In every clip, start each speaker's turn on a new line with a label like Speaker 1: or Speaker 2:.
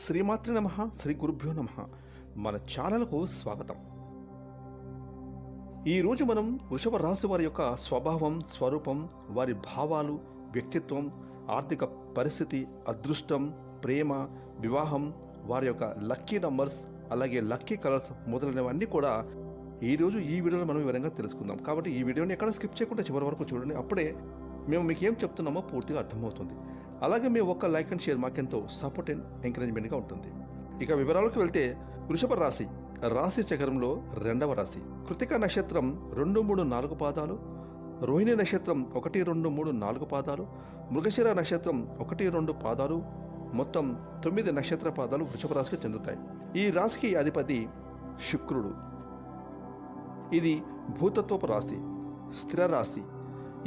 Speaker 1: శ్రీమాత్రి నమ శ్రీ గురుభ్యో నమ. మన ఛానల్కు స్వాగతం. ఈరోజు మనం వృషభ రాశి వారి యొక్క స్వభావం స్వరూపం వారి భావాలు వ్యక్తిత్వం ఆర్థిక పరిస్థితి అదృష్టం ప్రేమ వివాహం వారి యొక్క లక్కీ నంబర్స్ అలాగే లక్కీ కలర్స్ మొదలైనవన్నీ కూడా ఈరోజు ఈ వీడియోలో మనం వివరంగా తెలుసుకుందాం. కాబట్టి ఈ వీడియోని ఎక్కడ స్కిప్ చేయకుండా చివరి వరకు చూడండి. అప్పుడే మేము మీకు ఏం చెప్తున్నామో పూర్తిగా అర్థమవుతుంది. అలాగే మీ ఒక్క లైక్ అండ్ షేర్ మాకెంతో సపోర్ట్ అండ్ ఎంకరేజ్మెంట్గా ఉంటుంది. ఇక వివరాలకు వెళ్తే వృషభ రాశి రాశి చక్రంలో రెండవ రాశి. కృతిక నక్షత్రం రెండు మూడు నాలుగు పాదాలు రోహిణి నక్షత్రం ఒకటి రెండు మూడు నాలుగు పాదాలు మృగశిర నక్షత్రం ఒకటి రెండు పాదాలు మొత్తం తొమ్మిది నక్షత్ర పాదాలు వృషభ రాశికి చెందుతాయి. ఈ రాశికి అధిపతి శుక్రుడు. ఇది భూతత్వపు రాశి స్థిర రాశి.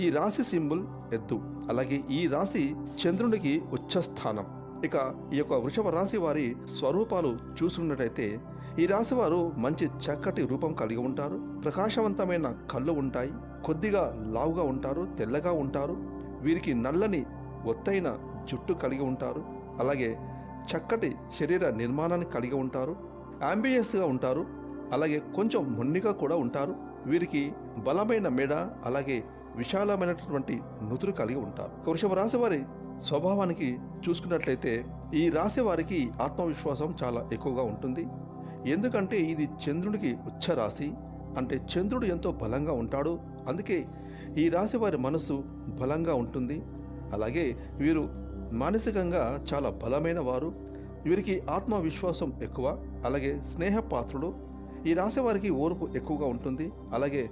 Speaker 1: ఈ రాశి సింబల్ ఎద్దు అలాగే ఈ రాశి చంద్రునికి ఉచ్చస్థానం. ఇక ఈ యొక్క వృషభ రాశి వారి స్వరూపాలు చూసుకున్నట్టయితే ఈ రాశి వారు మంచి చక్కటి రూపం కలిగి ఉంటారు ప్రకాశవంతమైన కళ్ళు ఉంటాయి కొద్దిగా లావుగా ఉంటారు తెల్లగా ఉంటారు వీరికి నల్లని ఒత్తైన జుట్టు కలిగి ఉంటారు అలాగే చక్కటి శరీర నిర్మాణాన్ని కలిగి ఉంటారు అంబియస్గా ఉంటారు అలాగే కొంచెం మొండిగా కూడా ఉంటారు వీరికి బలమైన మెడ అలాగే విశాలమైనటువంటి నుదురు కలిగి ఉంటారు. వృషభ రాశి వారి స్వభావానికి చూసుకున్నట్లయితే ఈ రాశి వారికి ఆత్మవిశ్వాసం చాలా ఎక్కువగా ఉంటుంది. ఎందుకంటే ఇది చంద్రునికి ఉచ్చ రాశి. అంటే చంద్రుడు ఎంతో బలంగా ఉంటాడు. అందుకే ఈ రాశి వారి మనసు బలంగా ఉంటుంది. అలాగే వీరు మానసికంగా చాలా బలమైన వారు. వీరికి ఆత్మవిశ్వాసం ఎక్కువ. అలాగే స్నేహపాత్రుడు. ఈ రాశి వారికి ఓర్పు ఎక్కువగా ఉంటుంది. అలాగే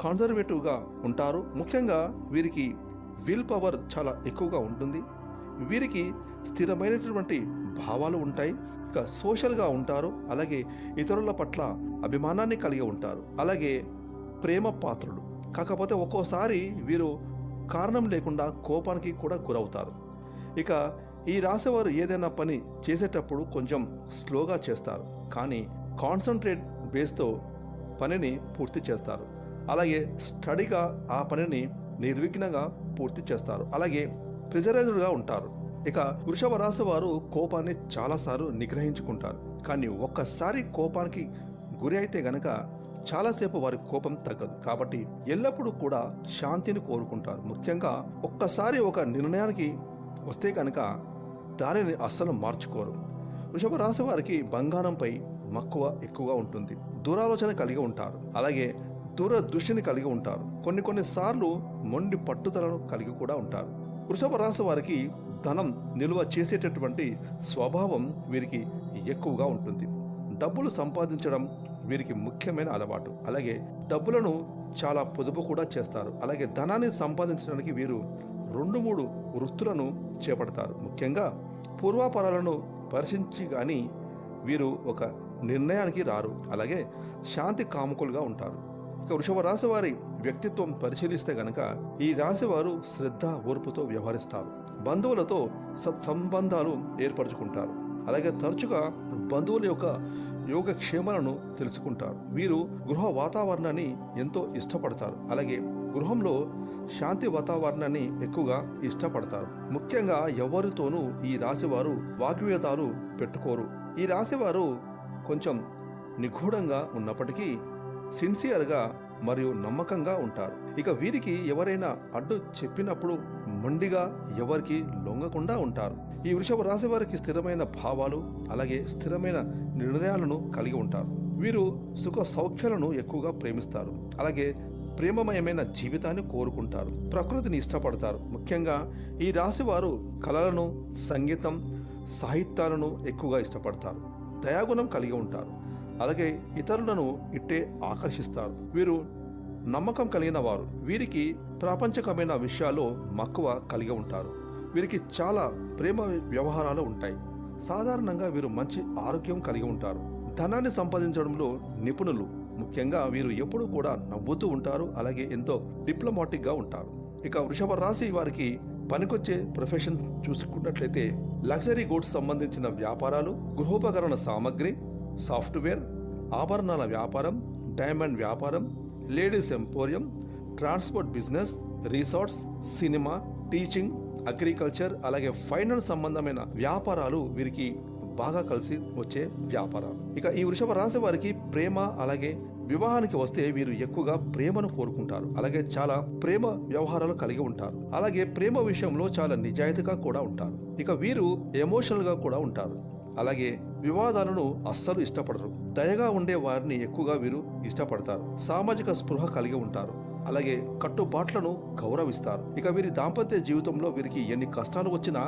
Speaker 1: కన్జర్వేటివ్గా ఉంటారు. ముఖ్యంగా వీరికి విల్ పవర్ చాలా ఎక్కువగా ఉంటుంది. వీరికి స్థిరమైనటువంటి భావాలు ఉంటాయి. ఇక సోషల్గా ఉంటారు. అలాగే ఇతరుల పట్ల అభిమానాన్ని కలిగి ఉంటారు. అలాగే ప్రేమ పాత్రులు. కాకపోతే ఒక్కోసారి వీరు కారణం లేకుండా కోపానికి కూడా గురవుతారు. ఇక ఈ రాసేవారు ఏదైనా పని చేసేటప్పుడు కొంచెం స్లోగా చేస్తారు. కానీ కాన్సన్ట్రేట్ బేస్తో పనిని పూర్తి చేస్తారు. అలాగే స్టడీగా ఆ పనిని నిర్విఘ్నంగా పూర్తి చేస్తారు. అలాగే ప్రిజరైజ్డ్గా ఉంటారు. ఇక వృషభ రాశి వారు కోపాన్ని చాలాసార్లు నిగ్రహించుకుంటారు. కానీ ఒక్కసారి కోపానికి గురి అయితే గనక చాలాసేపు వారి కోపం తగ్గదు. కాబట్టి ఎల్లప్పుడూ కూడా శాంతిని కోరుకుంటారు. ముఖ్యంగా ఒక్కసారి ఒక నిర్ణయానికి వస్తే కనుక దానిని అస్సలు మార్చుకోరు. వృషభ రాశి వారికి బంగారంపై మక్కువ ఎక్కువగా ఉంటుంది. దూరాలోచన కలిగి ఉంటారు. అలాగే దూర దృష్టిని కలిగి ఉంటారు. కొన్ని కొన్ని సార్లు మొండి పట్టుదలను కలిగి కూడా ఉంటారు. వృషభ రాశి వారికి ధనం నిల్వ చేసేటటువంటి స్వభావం వీరికి ఎక్కువగా ఉంటుంది. డబ్బులు సంపాదించడం వీరికి ముఖ్యమైన అలవాటు. అలాగే డబ్బులను చాలా పొదుపు కూడా చేస్తారు. అలాగే ధనాన్ని సంపాదించడానికి వీరు రెండు మూడు వృత్తులను చేపడతారు. ముఖ్యంగా పూర్వాపరాలను పరిశీలించి కానీ వీరు ఒక నిర్ణయానికి రారు. అలాగే శాంతి కాముకులుగా ఉంటారు. యొక్క వృషభ రాశి వారి వ్యక్తిత్వం పరిశీలిస్తే గనక ఈ రాశి వారు శ్రద్ధ ఓర్పుతో వ్యవహరిస్తారు. బంధువులతో సత్సంబంధాలు ఏర్పరచుకుంటారు. అలాగే తరచుగా బంధువుల యొక్క యోగక్షేమాలను తెలుసుకుంటారు. వీరు గృహ వాతావరణాన్ని ఎంతో ఇష్టపడతారు. అలాగే గృహంలో శాంతి వాతావరణాన్ని ఎక్కువగా ఇష్టపడతారు. ముఖ్యంగా ఎవరితోనూ ఈ రాశివారు వాగ్వేదాలు పెట్టుకోరు. ఈ రాశివారు కొంచెం నిగూఢంగా ఉన్నప్పటికీ సిన్సియర్గా మరియు నమ్మకంగా ఉంటారు. ఇక వీరికి ఎవరైనా అడ్డు చెప్పినప్పుడు మొండిగా ఎవరికి లొంగకుండా ఉంటారు. ఈ వృషభ రాశి వారికి స్థిరమైన భావాలు అలాగే స్థిరమైన నిర్ణయాలను కలిగి ఉంటారు. వీరు సుఖ సౌఖ్యాలను ఎక్కువగా ప్రేమిస్తారు. అలాగే ప్రేమమయమైన జీవితాన్ని కోరుకుంటారు. ప్రకృతిని ఇష్టపడతారు. ముఖ్యంగా ఈ రాశి వారు కళలను సంగీతం సాహిత్యాలను ఎక్కువగా ఇష్టపడతారు. దయాగుణం కలిగి ఉంటారు. అలాగే ఇతరులను ఇట్టే ఆకర్షిస్తారు. వీరు నమ్మకం కలిగిన వారు. వీరికి ప్రాపంచకమైన విషయాల్లో మక్కువ కలిగి ఉంటారు. వీరికి చాలా ప్రేమ వ్యవహారాలు ఉంటాయి. సాధారణంగా వీరు మంచి ఆరోగ్యం కలిగి ఉంటారు. ధనాన్ని సంపాదించడంలో నిపుణులు. ముఖ్యంగా వీరు ఎప్పుడూ కూడా నవ్వుతూ ఉంటారు. అలాగే ఎంతో డిప్లొమాటిక్గా ఉంటారు. ఇక వృషభ రాశి వారికి పనికొచ్చే ప్రొఫెషన్ చూసుకున్నట్లయితే లగ్జరీ గూడ్స్ సంబంధించిన వ్యాపారాలు గృహోపకరణ సామగ్రి సాఫ్ట్వేర్ ఆభరణాల వ్యాపారం డైమండ్ వ్యాపారం ladies emporium transport business resorts cinema teaching agriculture అలాగే ఫైనాన్స్ సంబంధమైన వ్యాపారాలు వీరికి బాగా కలిసి వచ్చే వ్యాపారాలు. ఇక ఈ వృషభ రాశి వారికి ప్రేమ అలాగే వివాహానికి వస్తే వీరు ఎక్కువగా ప్రేమను కోరుకుంటారు. అలాగే చాలా ప్రేమ వ్యవహారాలు కలిగి ఉంటారు. అలాగే ప్రేమ విషయంలో చాలా నిజాయితీగా కూడా ఉంటారు. ఇక వీరు ఎమోషనల్గా కూడా ఉంటారు. అలాగే వివాదాలను అస్సలు ఇష్టపడరు. దయగా ఉండే వారిని ఎక్కువగా వీరు ఇష్టపడతారు. సామాజిక స్పృహ కలిగి ఉంటారు. అలాగే కట్టుబాట్లను గౌరవిస్తారు. ఇక వీరి దాంపత్య జీవితంలో వీరికి ఎన్ని కష్టాలు వచ్చినా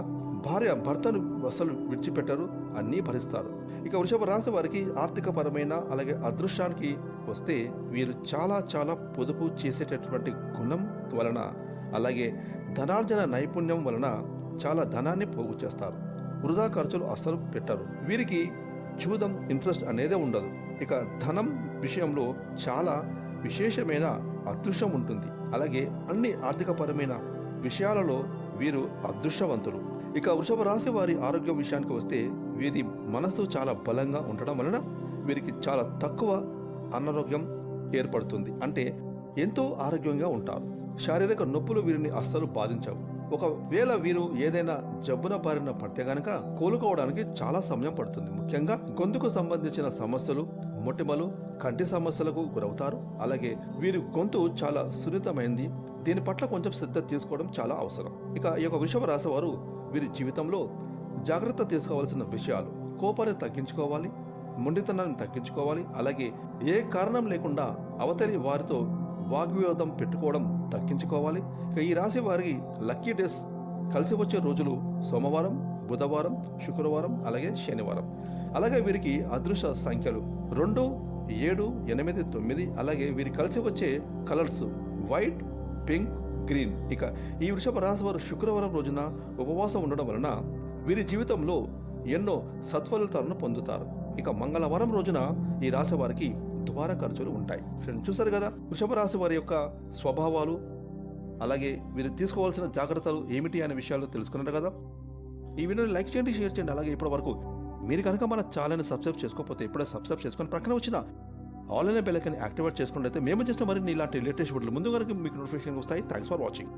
Speaker 1: భార్య భర్తను అసలు విడిచిపెట్టరు అన్నీ భరిస్తారు. ఇక వృషభ రాశి వారికి ఆర్థిక పరమైన అలాగే అదృష్టానికి వస్తే వీరు చాలా చాలా పొదుపు చేసేటటువంటి గుణం వలన అలాగే ధనార్జన నైపుణ్యం వలన చాలా ధనాన్ని పోగు చేస్తారు. వృధా ఖర్చులు అస్సలు పెట్టరు. వీరికి చూదం ఇంట్రెస్ట్ అనేదే ఉండదు. ఇక ధనం విషయంలో చాలా విశేషమైన అదృష్టం ఉంటుంది. అలాగే అన్ని ఆర్థికపరమైన విషయాలలో వీరు అదృష్టవంతులు. ఇక వృషభ రాశి వారి ఆరోగ్యం విషయానికి వస్తే వీరి మనసు చాలా బలంగా ఉండడం వలన వీరికి చాలా తక్కువ అనారోగ్యం ఏర్పడుతుంది. అంటే ఎంతో ఆరోగ్యంగా ఉంటారు. శారీరక నొప్పులు వీరిని అస్సలు బాధించవు. ఒకవేళ వీరు ఏదైనా జబ్బున బారిన పడితే గనక కోలుకోవడానికి చాలా సమయం పడుతుంది. ముఖ్యంగా గొంతుకు సంబంధించిన సమస్యలు మొటిమలు కంటి సమస్యలకు గురవుతారు. అలాగే వీరి గొంతు చాలా సున్నితమైంది. దీని పట్ల కొంచెం శ్రద్ధ తీసుకోవడం చాలా అవసరం. ఇక ఈ యొక్క వృషభ రాశి వారు వీరి జీవితంలో జాగ్రత్త తీసుకోవాల్సిన విషయాలు కోపాన్ని తగ్గించుకోవాలి మొండితనాన్ని తగ్గించుకోవాలి. అలాగే ఏ కారణం లేకుండా అవతలి వారితో వాగ్వివాదం పెట్టుకోవడం తగ్గించుకోవాలి. ఇక ఈ రాశి వారికి లక్కీ డేస్ కలిసి వచ్చే రోజులు సోమవారం బుధవారం శుక్రవారం అలాగే శనివారం. అలాగే వీరికి అదృష్ట సంఖ్యలు రెండు ఏడు ఎనిమిది తొమ్మిది అలాగే వీరి కలిసి వచ్చే కలర్స్ వైట్ పింక్ గ్రీన్. ఇక ఈ వృషభ రాశి వారు శుక్రవారం రోజున ఉపవాసం ఉండడం వలన వీరి జీవితంలో ఎన్నో సత్ఫలితాలను పొందుతారు. ఇక మంగళవారం రోజున ఈ రాశి వారికి దుబారా ఖర్చులు ఉంటాయి. ఫ్రెండ్స్ చూసారు కదా? వృషభ రాశి వారి యొక్క స్వభావాలు అలాగే వీరు తీసుకోవాల్సిన జాగ్రత్తలు ఏమిటి అనే విషయాలు తెలుసుకున్నారు కదా? ఈ వీడియోని లైక్ చేయండి షేర్ చేయండి. అలాగే ఇప్పటి వరకు మీరు కనుక మన ఛానల్ని సబ్స్క్రైబ్ చేసుకోకపోతే ఇప్పుడే సబ్స్క్రైబ్ చేసుకొని ప్రక్కన వచ్చిన ఆన్లైన్ బెల్లకని యాక్టివేట్ చేసుకున్నట్లయితే మేము చేస్తే మరిన్ని ఇలాంటి లేటెస్ట్ వీడియోలు ముందు వరకు మీకు నోటిఫికేషన్ వస్తాయి. Thanks for watching